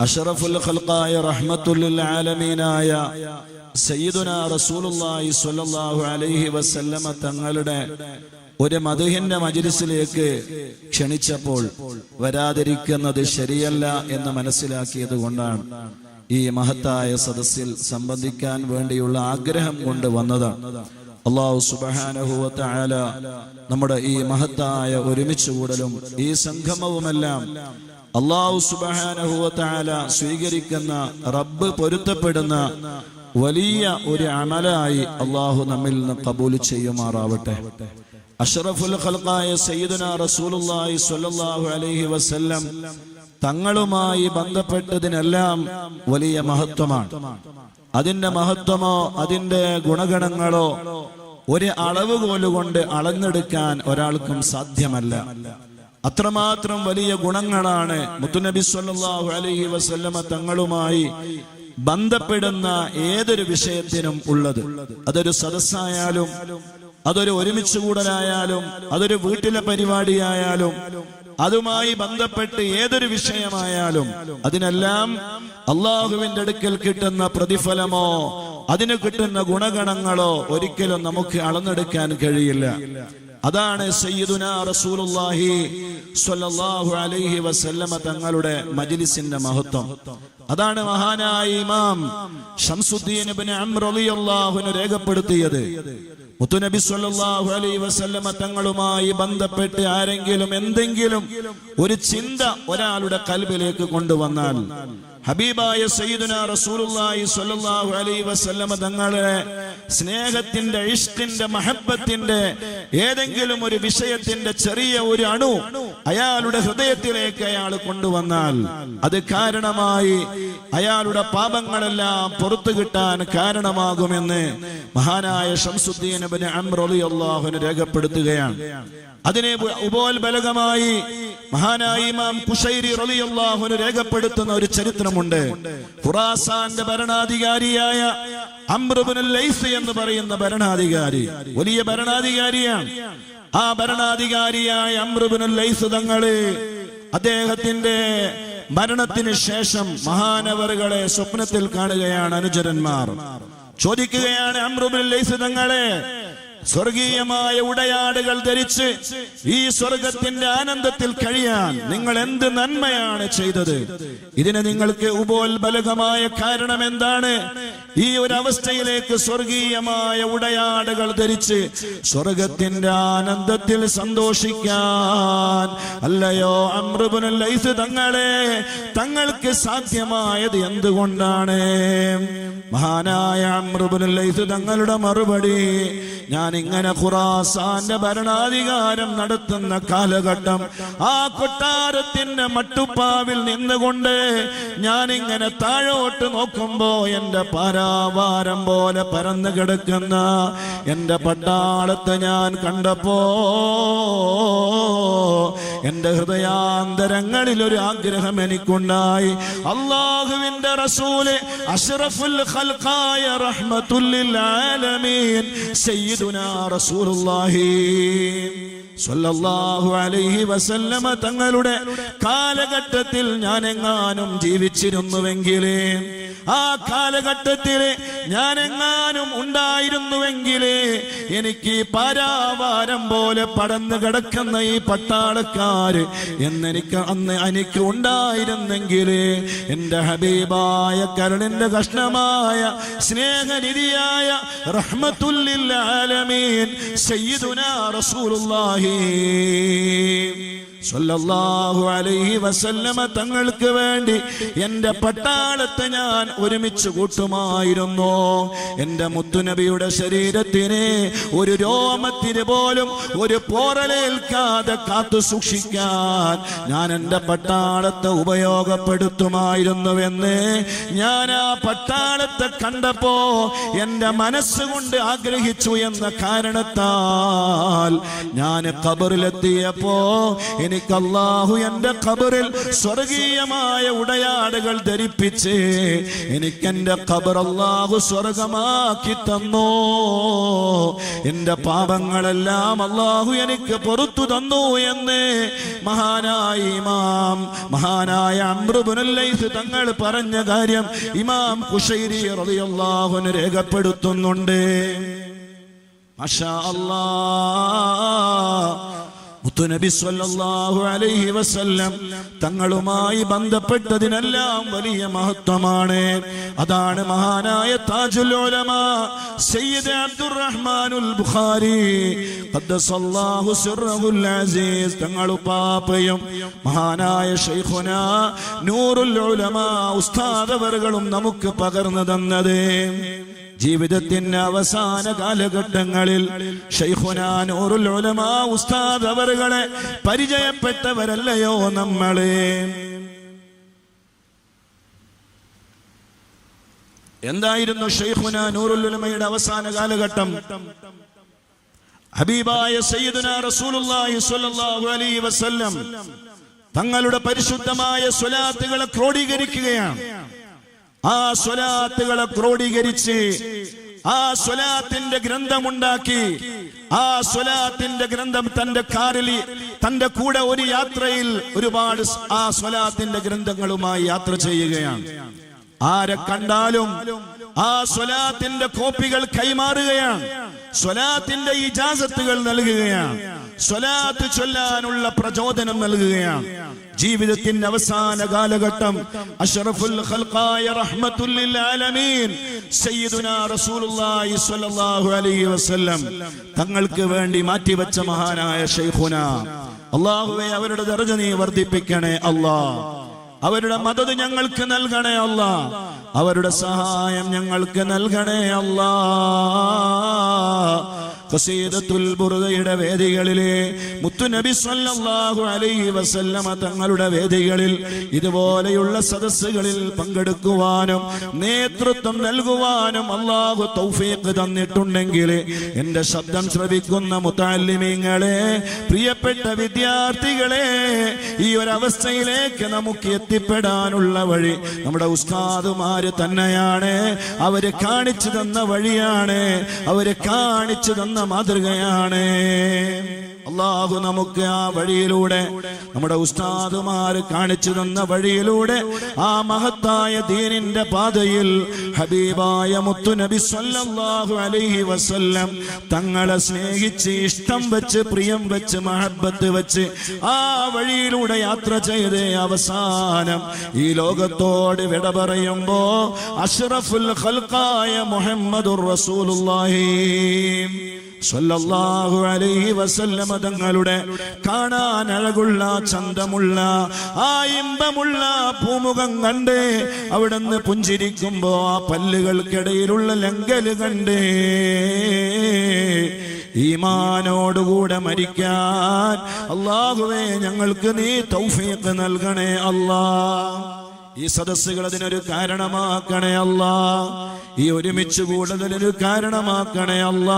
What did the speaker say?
അഷറഫുൽ ഖൽഖായ റഹ്മത്തുൽ ആലമീനായ സയ്യിദുന റസൂലുള്ളാഹി സ്വല്ലല്ലാഹു അലൈഹി വസല്ലമ തങ്ങളുടെ ഒരു മധുഹിന്റെ മജ്ലിസിലേക്ക് ക്ഷണിച്ചപ്പോൾ വരാതിരിക്കുന്നത് ശരിയല്ല എന്ന് മനസ്സിലാക്കിയത് കൊണ്ടാണ് ഈ മഹത്തായ സദസ്സിൽ സംബന്ധിക്കാൻ വേണ്ടിയുള്ള ആഗ്രഹം കൊണ്ട് വന്നതാണ്. അള്ളാഹു സുബഹാനഹുവത്ത നമ്മുടെ ഈ മഹത്തായ ഒരുമിച്ചുകൂടലും ഈ സംഗമവുമെല്ലാം അള്ളാഹു സുബഹാനഹുവത്ത ആല സ്വീകരിക്കുന്ന റബ്ബ് പൊരുത്തപ്പെടുന്ന വലിയ ഒരു അമലായി അള്ളാഹു നമ്മിൽ നിന്ന് കബൂൽ ചെയ്യുമാറാവട്ടെ. അഷറഫുൽ ഖൽഖായ റസൂലുള്ളാഹി സ്വല്ലല്ലാഹു അലൈഹി വസല്ലം തങ്ങളുമായി ബന്ധപ്പെട്ടതിനെല്ലാം വലിയ മഹത്വമാണ്. അതിന്റെ മഹത്വമോ അതിന്റെ ഗുണഗണങ്ങളോ ഒരു അളവ് കൊണ്ട് അളന്നെടുക്കാൻ ഒരാൾക്കും സാധ്യമല്ല. അത്രമാത്രം വലിയ ഗുണങ്ങളാണ് മുത്തുനബി സല്ലാഹു അലൈഹി വസല്ലമ തങ്ങളുമായി ബന്ധപ്പെടുന്ന ഏതൊരു വിഷയത്തിനും ഉള്ളത്. അതൊരു സദസ്സായാലും അതൊരു ഒരുമിച്ച് കൂടലായാലും അതൊരു വീട്ടിലെ പരിപാടിയായാലും അതുമായി ബന്ധപ്പെട്ട് ഏതൊരു വിഷയമായാലും അതിനെല്ലാം അള്ളാഹുവിന്റെ അടുക്കൽ കിട്ടുന്ന പ്രതിഫലമോ അതിന് കിട്ടുന്ന ഗുണഗണങ്ങളോ ഒരിക്കലും നമുക്ക് അളന്നെടുക്കാൻ കഴിയില്ല. അതാണ് സയ്യിദുന റസൂലുള്ളാഹി സ്വല്ലല്ലാഹു അലൈഹി വസല്ലമ തങ്ങളുടെ മജ്ലിസിന്റെ മഹത്വം. അതാണ് മഹാനായ ഇമാം ഷംസുദ്ദീൻ ഇബ്നു അംർ റളിയല്ലാഹുവിന് രേഖപ്പെടുത്തിയത്. മുത്തുനബി സല്ലല്ലാഹു അലൈഹി വസല്ലമ തങ്ങളുമായി ബന്ധപ്പെട്ട് ആരെങ്കിലും എന്തെങ്കിലും ഒരു ചിന്ത ഒരാളുടെ കൽബിലേക്ക് കൊണ്ടുവന്നാൽ ഹബീബായ സയ്യിദുന റസൂലുള്ളാഹി സ്വല്ലല്ലാഹു അലൈഹി വസല്ലമ തങ്ങളെ സ്നേഹത്തിന്റെ ഇഷ്ടിന്റെ മഹബത്തിന്റെ ഏതെങ്കിലും ഒരു വിഷയത്തിന്റെ ചെറിയ ഒരു അണു അയാളുടെ ഹൃദയത്തിലേക്ക് അയാൾ കൊണ്ടുവന്നാൽ അത് കാരണമായി അയാളുടെ പാപങ്ങളെല്ലാം പുറത്തു കിട്ടാൻ കാരണമാകുമെന്ന് മഹാനായ ഷംസുദ്ദീൻ റളിയല്ലാഹുവിന് രേഖപ്പെടുത്തുകയാണ്. അതിനെ ഉപോത്ബലകമായി മഹാനായ ഇമാം കുശൈരി റളിയല്ലാഹുവിന് രേഖപ്പെടുത്തുന്ന ഒരു ചരിത്രമുണ്ട് ഖുറാസാന്റെ ഭരണാധികാരിയായ അംറുബുൽ ലൈസ് എന്ന് പറയുന്ന ഭരണാധികാരി. വലിയ ഭരണാധികാരിയാണ്. ആ ഭരണാധികാരിയായ അംറുബുൽ ലൈസ് തങ്ങൾ അദ്ദേഹത്തിന്റെ മരണത്തിന് ശേഷം മഹാനവറുകളെ സ്വപ്നത്തിൽ കാണുകയാണ് അനുചരന്മാർ. ചോദിക്കുകയാണ് അമ്രുബുൽ ലൈസ് തങ്ങളെ സ്വർഗീയമായ ഉടയാടുകൾ ധരിച്ച് ഈ സ്വർഗത്തിന്റെ ആനന്ദത്തിൽ കഴിയാൻ നിങ്ങൾ എന്ത് നന്മയാണ് ചെയ്തത്? ഇതിന് നിങ്ങൾക്ക് ഉപോത്ബലകമായ കാരണം എന്താണ്? ഈ ഒരു അവസ്ഥയിലേക്ക് സ്വർഗീയമായ ഉടയാടുകൾ ധരിച്ച് സ്വർഗത്തിന്റെ ആനന്ദത്തിൽ സന്തോഷിക്കാൻ അല്ലയോ അമ്രുബുൽ ലൈസ് തങ്ങളെ തങ്ങൾക്ക് സാധ്യമായത് എന്തുകൊണ്ടാണ്? മഹാനായ അമ്രുബുൽ ലൈസ് തങ്ങളുടെ മറുപടി ഞാൻ ഇങ്ങനെ ഖുറാസാന്റെ ഭരണാധികാരം നടത്തുന്ന കാലഘട്ടം ആ കൊട്ടാരത്തിന്റെ മട്ടുപ്പാവിൽ നിന്നുകൊണ്ട് ഞാൻ ഇങ്ങനെ താഴോട്ട് നോക്കുമ്പോ എന്റെ പാരാവാരം പോലെ പരന്നു കിടക്കുന്ന എന്റെ പട്ടാളത്തെ ഞാൻ കണ്ടപ്പോ എന്റെ ഹൃദയാന്തരങ്ങളിൽ ഒരു ആഗ്രഹം എനിക്കുണ്ടായി. അള്ളാഹുവിന്റെ റസൂൽ അഷ്റഫുൽ ഖൽഖായ റഹ്മത്തുല്ലിൽ ആലമീൻ സയ്യിദുനാ റസൂലുള്ളാഹി സ്വല്ലല്ലാഹു അലൈഹി വസല്ലമ തങ്ങളുടെ കാലഘട്ടത്തിൽ ഞാൻ എങ്ങാനും ജീവിച്ചിരുന്നുവെങ്കിലേ ആ കാലഘട്ടത്തിൽ ഞാൻ എങ്ങാനും ഉണ്ടായിരുന്നുവെങ്കിൽ എനിക്ക് പരാവാരം പോലെ പടന്നു കിടക്കുന്ന ഈ പട്ടാളക്കാര് എന്നെനിക്ക് അന്ന് എനിക്ക് ഉണ്ടായിരുന്നെങ്കിൽ എന്റെ ഹബീബായ കരളിന്റെ കഷ്ണമായ സ്നേഹനിധിയായ റഹ്മത്തുല്ലിൽ ആലമീൻ സയ്യിദുനാ റസൂലുള്ളാഹി. സ്വല്ലല്ലാഹു അലൈഹി വസല്ലമ തങ്ങൾക്ക് വേണ്ടി എന്റെ പട്ടാളത്തെ ഞാൻ ഒരുമിച്ച് കൂട്ടുമായിരുന്നു. എന്റെ മുത്തുനബിയുടെ ശരീരത്തിന് ഒരു രോമത്തിന് പോലും ഒരു പോറലേൽക്കാതെ കാത്തു സൂക്ഷിക്കാൻ ഞാൻ എന്റെ പട്ടാളത്തെ ഉപയോഗപ്പെടുത്തുമായിരുന്നുവെന്ന് ഞാൻ ആ പട്ടാളത്തെ കണ്ടപ്പോ എന്റെ മനസ്സുകൊണ്ട് ആഗ്രഹിച്ചു എന്ന കാരണത്താൽ ഞാൻ കബറിലെത്തിയപ്പോ എനിക്ക് അള്ളാഹു എന്റെ ഖബറിൽ സ്വർഗീയമായ ഉടയാടുകൾ ധരിപ്പിച്ച് എനിക്ക് എന്റെ ഖബർ അള്ളാഹു സ്വർഗമാക്കി തന്നു. എന്റെ പാപങ്ങളെല്ലാം അള്ളാഹു എനിക്ക് പുറത്തു തന്നു എന്ന് മഹാനായ ഇമാം മഹാനായ അമ്രുബുനല്ലൈസ് തങ്ങൾ പറഞ്ഞ കാര്യം ഇമാം കുശൈരി റളിയല്ലാഹുവിന് രേഖപ്പെടുത്തുന്നുണ്ട്. മാഷാ അല്ലാ മുത്തുനബി സല്ലല്ലാഹു അലൈഹി വസല്ലം തങ്ങളുമായി ബന്ധപ്പെട്ടതിനെല്ലാം വലിയ മഹത്വമാണ്. അതാണ് മഹാനായ താജുൽ ഉലമ സയ്യിദ് അബ്ദുറഹ്മാനുൽ ബുഖാരി. ഖദ്ദസല്ലാഹു സിർറഹുൽ അസീസ്. തങ്ങളുപ്പാപ്പയും മഹാനായ ശൈഖുന നൂറുൽ ഉലമ ഉസ്താദ് അവറുകളും നമുക്ക് പകർന്നു തന്നത്. ജീവിതത്തിന്റെ അവസാന കാലഘട്ടങ്ങളിൽ ഷെയ്ഖുനാനൂറുൽ ഉസ്താദ് അവറുകളെ പരിചയപ്പെട്ടവരല്ലയോ നമ്മളെ? എന്തായിരുന്നു ഷെയ്ഖുന നൂറുൽ ഉലമയുടെ അവസാന കാലഘട്ടം? ഹബീബായ സയ്യിദുന റസൂലുള്ളാഹി സ്വല്ലല്ലാഹു അലൈഹി വസല്ലം തങ്ങളുടെ പരിശുദ്ധമായ സ്വലാത്തുകളെ ക്രോഡീകരിക്കുകയാണ്. ആ സ്വലാത്തുകളെ ക്രോഡീകരിച്ച് ആ സ്വലാത്തിന്റെ ഗ്രന്ഥമുണ്ടാക്കി ആ സ്വലാത്തിന്റെ ഗ്രന്ഥം തന്റെ കാറിൽ തന്റെ കൂടെ ഒരു യാത്രയിൽ ഒരുപാട് ആ സ്വലാത്തിന്റെ ഗ്രന്ഥങ്ങളുമായി യാത്ര ചെയ്യുകയാണ്. ആരെ കണ്ടാലും ആ സ്വലാത്തിന്റെ കോപ്പികൾ കൈമാറുകയാണ്. സ്വലാത്തിന്റെ ഇജാസത്തുകൾ നൽകുകയാണ്. സ്വലാത്ത് ചൊല്ലാനുള്ള പ്രചോദനം നൽകുകയാണ്. ജീവിതത്തിന്റെ അവസാന കാലഘട്ടം. അഷറഫുൽ ഖൽഖായ റഹ്മത്തുൽ ആലമീൻ സയ്യിദുനാ റസൂലുള്ളാഹി സ്വല്ലല്ലാഹു അലൈഹി വസല്ലം തങ്ങൾക്ക് വേണ്ടി മാറ്റി വെച്ച മഹാനായ ഷൈഖുന അല്ലാഹുവേ അവരുടെ ദർജ നീ വർദ്ധിപ്പിക്കണേ അല്ലാഹ് അവരുടെ മദത് ഞങ്ങൾക്ക് നൽകണേ അല്ല. അവരുടെ സഹായം ഞങ്ങൾക്ക് നൽകണേ അല്ല. ഖസീദത്തുൽ ബുർദയുടെ വേദികളിലെ മുത്തുനബി സല്ലല്ലാഹു അലൈഹി വസല്ലമ തങ്ങളുടെ വേദികളിൽ ഇതുപോലെയുള്ള സദസ്സുകളിൽ പങ്കെടുക്കുവാനും നേതൃത്വം നൽകുവാനും അള്ളാഹു തൗഫീഖ് തന്നിട്ടുണ്ടെങ്കിൽ എന്റെ ശബ്ദം ശ്രവിക്കുന്ന മുത്താലിമീങ്ങളെ പ്രിയപ്പെട്ട വിദ്യാർത്ഥികളെ ഈ ഒരു അവസ്ഥയിലേക്ക് നമുക്ക് എത്തിപ്പെടാനുള്ള വഴി നമ്മുടെ ഉസ്താദുമാര് തന്നെയാണ്. അവർ കാണിച്ചു തന്ന വഴിയാണ്. അവർ കാണിച്ചു തന്ന മാതൃകയാണ്. അള്ളാഹു നമുക്ക് ആ വഴിയിലൂടെ നമ്മുടെ ഉസ്താദുമാര് കാണിച്ചു തന്ന വഴിയിലൂടെ ആ മഹത്തായ ദീനിന്റെ പാതയിൽ ഹബീബായ മുത്തുനബി സല്ലല്ലാഹു അലൈഹി വസല്ലം തങ്ങളെ സ്നേഹിച്ച് ഇഷ്ടം വെച്ച് പ്രിയം വെച്ച് മഹബത്ത് വെച്ച് ആ വഴിയിലൂടെ യാത്ര ചെയ്ത് അവസാനം. ഈ ലോകത്തോട് വിട പറയുമ്പോ അഷ്റഫുൽ ഖൽഖായ മുഹമ്മദുർ റസൂലുള്ളാഹി. സ്വല്ലല്ലാഹു അലൈഹി വസല്ലമ തങ്ങളുടെ കാണാൻ അഴകുള്ള ചന്തമുള്ള ആ ഇമ്പമുള്ള പൂമുഖം കണ്ട് അവിടുന്ന് പുഞ്ചിരിക്കുമ്പോ ആ പല്ലുകൾക്കിടയിലുള്ള ലങ്കൽ കണ്ട് ഈമാനോടുകൂടെ മരിക്കാൻ അള്ളാഹുവേ ഞങ്ങൾക്ക് നീ തൗഫീഖ് നൽകണേ അല്ലാ ഈ സദസ്സുകൾ അതിനൊരു കാരണമാക്കണേ അല്ല. ഈ ഒരുമിച്ച് കൂടുതലൊരു കാരണമാക്കണേ അല്ല.